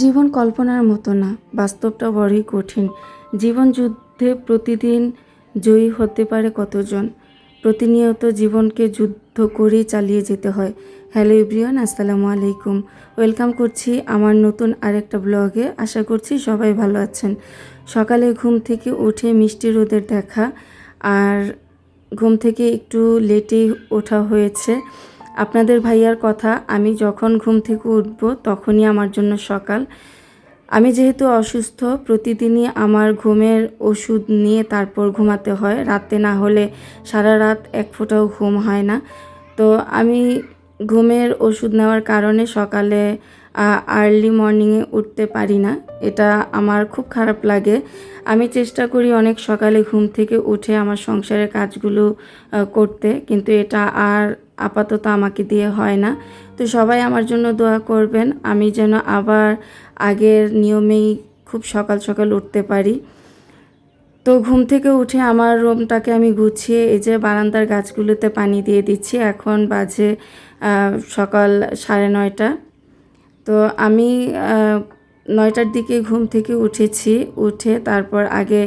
জীবন কল্পনার মতো না, বাস্তবটা বড়ই কঠিন। জীবন যুদ্ধে প্রতিদিন জয়ী হতে পারে কতজন? প্রতিনিয়ত জীবনকে যুদ্ধ করেই চালিয়ে যেতে হয়। হ্যালো ইব্রিয়ান আসসালামু আলাইকুম। ওয়েলকাম করছি আমার নতুন আরেকটা ব্লগে। আশা করছি সবাই ভালো আছেন। সকালে ঘুম থেকে উঠে মিষ্টি রোদের দেখা, আর ঘুম থেকে একটু লেটেই ওঠা হয়েছে। আপনাদের ভাইয়ার কথা, আমি যখন ঘুম থেকে উঠব তখনই আমার জন্য সকাল। আমি যেহেতু অসুস্থ, প্রতিদিনই আমার ঘুমের ওষুধ নিয়ে তারপর ঘুমাতে হয়। রাতে না হলে সারা রাত এক ফোঁটাও ঘুম হয় না। তো আমি ঘুমের ওষুধ নেওয়ার কারণে সকালে আর্লি মর্নিংয়ে উঠতে পারি না। এটা আমার খুব খারাপ লাগে। আমি চেষ্টা করি অনেক সকালে ঘুম থেকে উঠে আমার সংসারের কাজগুলো করতে, কিন্তু এটা আর আপাতত আমাকে দিয়ে হয় না। তো সবাই আমার জন্য দোয়া করবেন। আমি যেন আবার আগের নিয়মেই খুব সকাল সকাল উঠতে পারি। তো ঘুম থেকে উঠে আমার রুমটাকে আমি গুছিয়ে এই যে বারান্দার গাছগুলোতে পানি দিয়ে দিচ্ছি। এখন বাজে সকাল সাড়ে নয়টা। তো আমি নয়টার দিকে ঘুম থেকে উঠেছি। উঠে তারপর আগে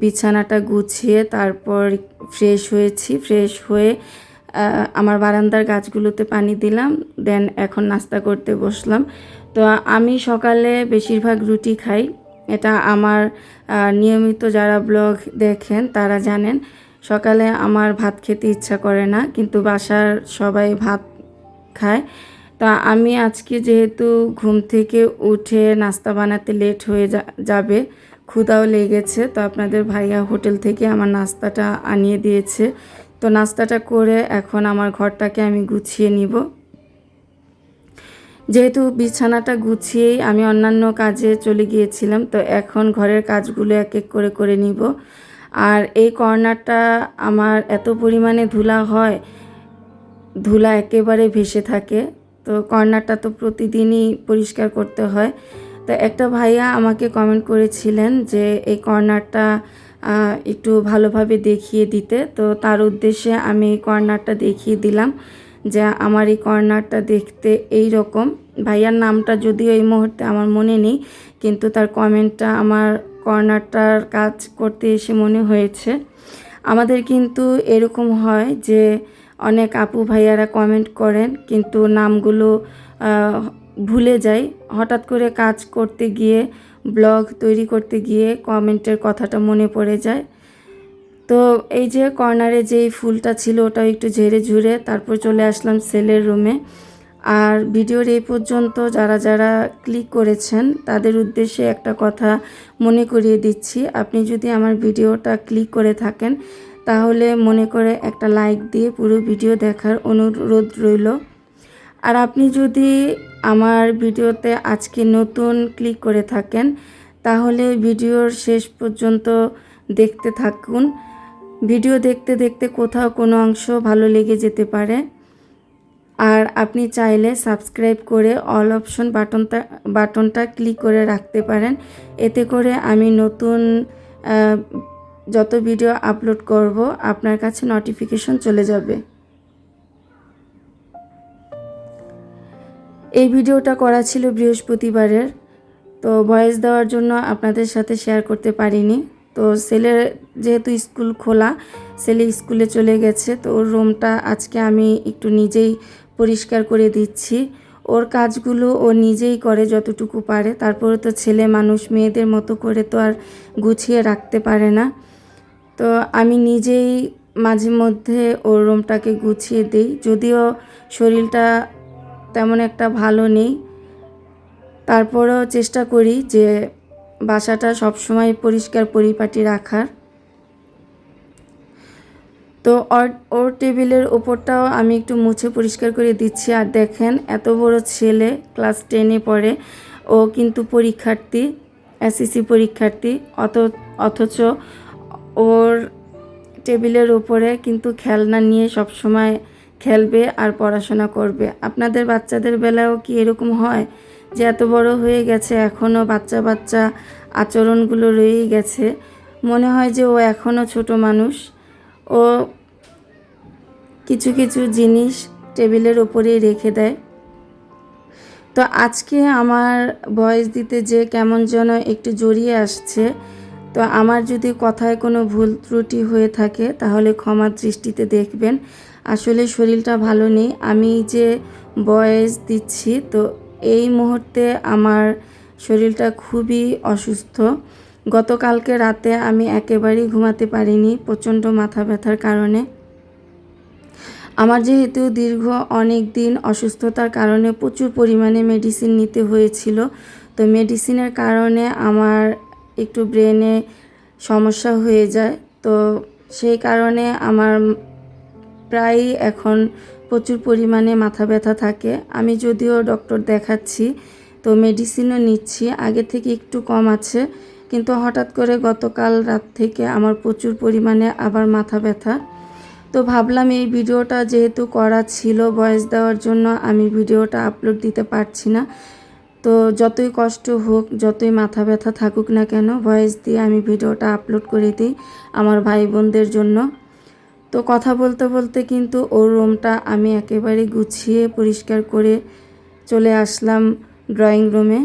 বিছানাটা গুছিয়ে তারপর ফ্রেশ হয়েছি। ফ্রেশ হয়ে আমার বারান্দার গাছগুলোতে পানি দিলাম, দেন এখন নাস্তা করতে বসলাম। তো আমি সকালে বেশিরভাগ রুটি খাই। এটা আমার নিয়মিত যারা ব্লগ দেখেন তারা জানেন, সকালে আমার ভাত খেতে ইচ্ছা করে না, কিন্তু বাসার সবাই ভাত খায়। তা আমি আজকে যেহেতু ঘুম থেকে উঠে নাস্তা বানাতে লেট হয়ে যাবে ক্ষুদাও লেগেছে। তো আপনাদের ভাইয়া হোটেল থেকে আমার নাস্তাটা আনিয়ে দিয়েছে। তো নাস্তাটা করে এখন আমার ঘরটাকে আমি গুছিয়ে নিব। যেহেতু বিছানাটা গুছিয়েই আমি অন্যান্য কাজে চলে গিয়েছিলাম, তো এখন ঘরের কাজগুলো এক এক করে করে নিব। আর এই কর্নারটা আমার এত পরিমাণে ধুলা হয়, ধুলা একেবারে ভেসে থাকে, তো কর্নারটা তো প্রতিদিনই পরিষ্কার করতে হয়। তো একটা ভাইয়া আমাকে কমেন্ট করেছিলেন যে এই কর্নারটা একটু ভালোভাবে দেখিয়ে দিতে। তো তার উদ্দেশ্যে আমি এই কর্নারটা দেখিয়ে দিলাম যে আমার এই কর্নারটা দেখতে এই রকম। ভাইয়ার নামটা যদিও এই মুহূর্তে আমার মনে নেই, কিন্তু তার কমেন্টটা আমার কর্নারটার কাজ করতে এসে মনে হয়েছে। আমাদের কিন্তু এরকম হয় যে অনেক আপু ভাইয়ারা কমেন্ট করেন, কিন্তু নামগুলো ভুলে যাই হঠাৎ করে কাজ করতে গিয়ে ব্লগ তৈরি করতে গিয়ে কমেন্টের কথাটা মনে পড়ে যায়। তো এই যে কর্নারে যেই ফুলটা ছিল ওটাও একটু ঝেড়ে ঝুড়ে তারপর চলে আসলাম সেলের রুমে। আর ভিডিওর এই পর্যন্ত যারা যারা ক্লিক করেছেন তাদের উদ্দেশ্যে একটা কথা মনে করিয়ে দিচ্ছি। আপনি যদি আমার ভিডিওটা ক্লিক করে থাকেন তাহলে মনে করে একটা লাইক দিয়ে পুরো ভিডিও দেখার অনুরোধ রইল। আর আপনি যদি আমার ভিডিওতে আজকে নতুন ক্লিক করে থাকেন, তাহলে ভিডিওর শেষ পর্যন্ত দেখতে থাকুন। ভিডিও দেখতে দেখতে কোথাও কোনো অংশ ভালো লেগে যেতে পারে। আর আপনি চাইলে সাবস্ক্রাইব করে অল অপশন বাটনটা বাটনটা ক্লিক করে রাখতে পারেন। এতে করে আমি নতুন যত ভিডিও আপলোড করব, আপনার কাছে নোটিফিকেশন চলে যাবে। এই ভিডিওটা করা ছিল বৃহস্পতিবারের। তো ভয়েস দেওয়ার জন্য আপনাদের সাথে শেয়ার করতে পারিনি। তো ছেলের যেহেতু স্কুল খোলা, ছেলে স্কুলে চলে গেছে, তো ওর রুমটা আজকে আমি একটু নিজেই পরিষ্কার করে দিচ্ছি। ওর কাজগুলো ও নিজেই করে যতটুকু পারে। তারপরে তো ছেলে মানুষ, মেয়েদের মতো করে তো আর গুছিয়ে রাখতে পারে না। তো আমি নিজেই মাঝে মধ্যে ওর রুমটাকে গুছিয়ে দিই। যদিও শরীরটা তেমন একটা ভালো নেই। তারপরেও চেষ্টা করি যে বাসাটা সবসময় পরিষ্কার পরিপাটি রাখার। তো ওর টেবিলের ওপরটাও আমি একটু মুছে পরিষ্কার করে দিচ্ছি। আর দেখেন এত বড় ছেলে, ক্লাস টেনে পড়ে। ও কিন্তু পরীক্ষার্থী এসএসসি পরীক্ষার্থী। অত, অথচ ওর টেবিলের ওপরে কিন্তু খেলনা নিয়ে সব সময় খেলবে আর পড়াশোনা করবে। আপনাদের বাচ্চাদের বেলাও কি এরকম হয় যে এত বড় হয়ে গেছে এখনও বাচ্চা বাচ্চা আচরণগুলো রয়েই গেছে? মনে হয় যে ও এখনও ছোট মানুষ। ও কিছু কিছু জিনিস টেবিলের ওপরেই রেখে দেয়। তো আজকে আমার ভয়েস দিতে যে কেমন যেন একটু জড়িয়ে আসছে, তো আমার যদি কথায় কোনো ভুল ত্রুটি হয়ে থাকে তাহলে ক্ষমা দৃষ্টিতে দেখবেন। আসলে শরীরটা ভালো নেই। আমি যে বয়েস দিচ্ছি, তো এই মুহূর্তে আমার শরীরটা খুবই অসুস্থ। গতকালকে রাতে আমি একেবারেই ঘুমাতে পারিনি, প্রচণ্ড মাথা ব্যথার কারণে। আমার যেহেতু দীর্ঘ অনেক দিন অসুস্থতার কারণে প্রচুর পরিমাণে মেডিসিন নিতে হয়েছিল, তো মেডিসিনের কারণে আমার একটু ব্রেনে সমস্যা হয়ে যায়। তো সেই কারণে আমার প্রায়ই এখন প্রচুর পরিমাণে মাথা ব্যথা থাকে। আমি যদিও ডক্টর দেখাচ্ছি, তো মেডিসিনও নিচ্ছি, আগে থেকে একটু কম আছে, কিন্তু হঠাৎ করে গতকাল রাত থেকে আমার প্রচুর পরিমাণে আবার মাথা ব্যথা। তো ভাবলাম এই ভিডিওটা যেহেতু করা ছিল ভয়েস দেওয়ার জন্য, আমি ভিডিওটা আপলোড দিতে পারছি না। তো যতই কষ্ট হোক, যতই মাথা ব্যথা থাকুক না কেন ভয়েস দিয়ে আমি ভিডিওটা আপলোড করে দিই আমার ভাই বোনদের জন্য। তো কথা বলতে বলতে কিন্তু ওর রুমটা আমি একেবারে গুছিয়ে পরিষ্কার করে চলে আসলাম ড্রয়িং রুমে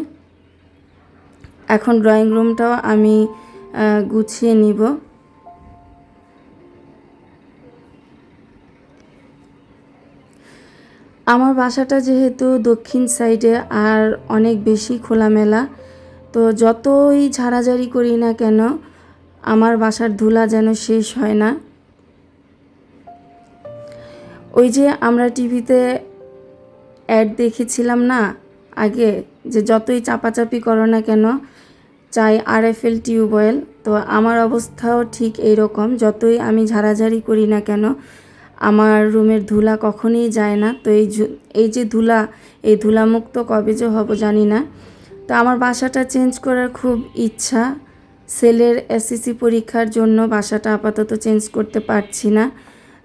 এখন ড্রয়িং রুমটাও আমি গুছিয়ে নিব। আমার বাসাটা যেহেতু দক্ষিণ সাইডে আর অনেক বেশি খোলামেলা, তো যতই ঝাড়াঝাড়ি করি না কেন, আমার বাসার ধুলা যেন শেষ হয় না। ওই যে আমরা টিভিতে অ্যাড দেখেছিলাম না আগে, যে যতই চাপাচাপি করো না কেন, চাই আরএফএল টিউবওয়েল তো আমার অবস্থাও ঠিক এইরকম, যতই আমি ঝাড়াঝাড়ি করি না কেন, আমার রুমের ধুলা কখনই যায় না। তো এই এই যে ধুলা, এই ধুলামুক্ত কবে যে হব জানি না। তো আমার বাসাটা চেঞ্জ করার খুব ইচ্ছা। সেলের এসএসসি পরীক্ষার জন্য বাসাটা আপাতত চেঞ্জ করতে পারছি না।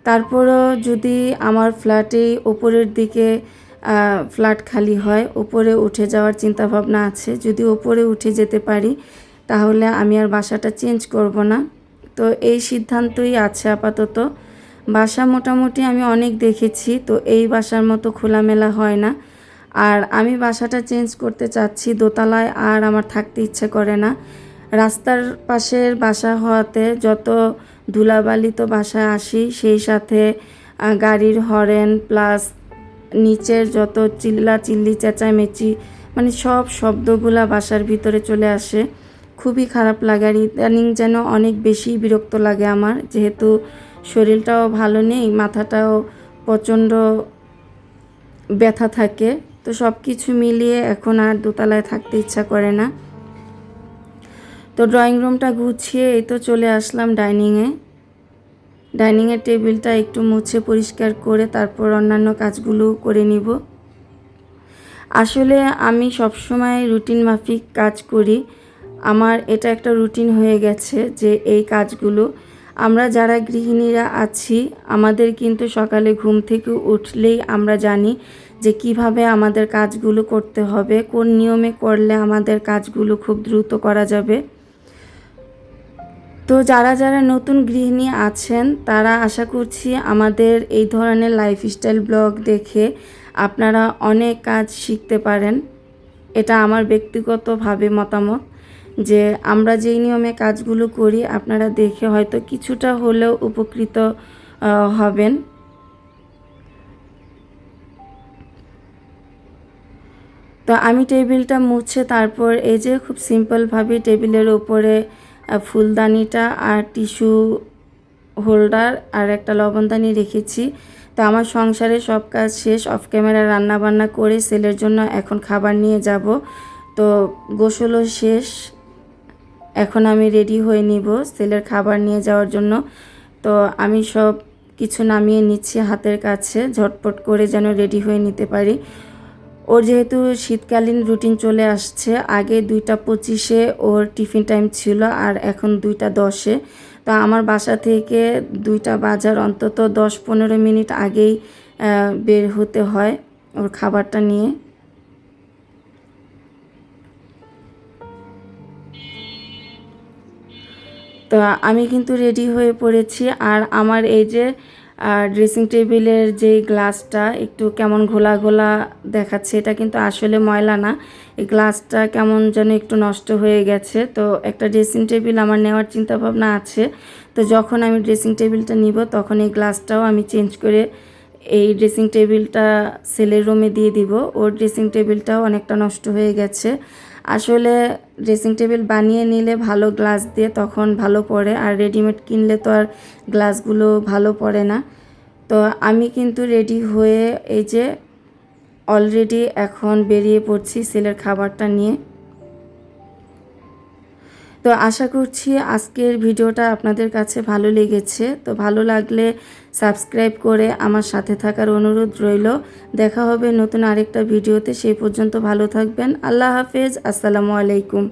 তারপরও যদি আমার ফ্ল্যাটে ওপরের দিকে ফ্ল্যাট খালি হয়, ওপরে উঠে যাওয়ার চিন্তা ভাবনা আছে, যদি ওপরে উঠে যেতে পারি, তাহলে আমি আর বাসাটা চেঞ্জ করব না। তো এই সিদ্ধান্তই আছে আপাতত। বাসা মোটামুটি আমি অনেক দেখেছি, তো এই বাসার মতো খোলামেলা হয় না। আর আমি বাসাটা চেঞ্জ করতে চাচ্ছি, দোতলায় আর আমার থাকতে ইচ্ছে করে না। রাস্তার পাশের বাসা হওয়াতে যত ধুলাবালি তো বাসায় আসি, সেই সাথে গাড়ির হরেন প্লাস নিচের যত চিল্লা চিল্লি চেঁচামেচি মানে সব শব্দগুলা বাসার ভিতরে চলে আসে। খুবই খারাপ লাগে আর ইদানিং যেন অনেক বেশি বিরক্ত লাগে আমার, যেহেতু শরীরটাও ভালো নেই, মাথাটাও প্রচণ্ড ব্যথা থাকে। তো সব কিছু মিলিয়ে এখন আর দোতলায় থাকতে ইচ্ছা করে না। তো ড্রয়িং রুমটা গুছিয়ে এই তো চলে আসলাম ডাইনিংয়ে ডাইনিংয়ের টেবিলটা একটু মুছে পরিষ্কার করে তারপর অন্যান্য কাজগুলো করে নিব। আসলে আমি সবসময় রুটিন মাফিক কাজ করি। আমার এটা একটা রুটিন হয়ে গেছে যে এই কাজগুলো, আমরা যারা গৃহিণীরা আছি, আমাদের কিন্তু সকালে ঘুম থেকে উঠলেই আমরা জানি যে কীভাবে আমাদের কাজগুলো করতে হবে, কোন নিয়মে করলে আমাদের কাজগুলো খুব দ্রুত করা যাবে। তো যারা যারা নতুন গৃহিণী আছেন তারা আশা করছি আমাদের এই ধরনের লাইফস্টাইল ব্লগ দেখে আপনারা অনেক কাজ শিখতে পারেন। এটা আমার ব্যক্তিগতভাবে মতামত যে আমরা যেই নিয়মে কাজগুলো করি আপনারা দেখে হয়তো কিছুটা হলেও উপকৃত হবেন। তো আমি টেবিলটা মুছে তারপর এই যে খুব সিম্পলভাবে টেবিলের আহ, ফুলদানিটা আর টিস্যু হোল্ডার আর একটা লবণদানি রেখেছি। তো আমার সংসারে সব কাজ শেষ, অফ ক্যামেরা রান্না বান্না করে সেলের জন্য এখন খাবার নিয়ে যাব। তো গোসলও শেষ, এখন আমি রেডি হয়ে নিব সেলের খাবার নিয়ে যাওয়ার জন্য। তো আমি সব কিছু নামিয়ে নিচ্ছি হাতের কাছে, ঝটপট করে যেন রেডি হয়ে নিতে পারি। ওর যেহেতু শীতকালীন রুটিন চলে আসছে, আগে দুইটা পঁচিশে ওর টিফিন টাইম ছিল আর এখন দুইটা দশে। তো আমার বাসা থেকে দুইটা বাজার অন্তত দশ পনেরো মিনিট আগেই বের হতে হয় ওর খাবারটা নিয়ে। তো আমি কিন্তু রেডি হয়ে পড়েছি আর আমার এই যে আর ড্রেসিং টেবিলের যে গ্লাসটা একটু কেমন ঘোলা ঘোলা দেখাচ্ছে, এটা কিন্তু আসলে ময়লা না। এই গ্লাসটা কেমন যেন একটু নষ্ট হয়ে গেছে। তো একটা ড্রেসিং টেবিল আমার নেওয়ার চিন্তাভাবনা আছে। তো যখন আমি ড্রেসিং টেবিলটা নিব, তখন এই গ্লাসটাও আমি চেঞ্জ করে এই ড্রেসিং টেবিলটা সেলের রুমে দিয়ে দিব। ওর ড্রেসিং টেবিলটাও অনেকটা নষ্ট হয়ে গেছে। আসলে ড্রেসিং টেবিল বানিয়ে নিলে ভালো গ্লাস দিয়ে তখন ভালো পড়ে, আর রেডিমেড কিনলে তো আর গ্লাসগুলো ভালো পড়ে না। তো আমি কিন্তু রেডি হয়ে এই যে অলরেডি এখন বেরিয়ে পড়ছি সেলের খাবারটা নিয়ে। তো আশা করছি আজকের ভিডিওটা আপনাদের কাছে ভালো লেগেছে। তো ভালো লাগলে সাবস্ক্রাইব করে আমার সাথে থাকার অনুরোধ রইল। দেখা হবে নতুন আরেকটা ভিডিওতে। সেই পর্যন্ত ভালো থাকবেন। আল্লাহ হাফেজ। আসসালামু আলাইকুম।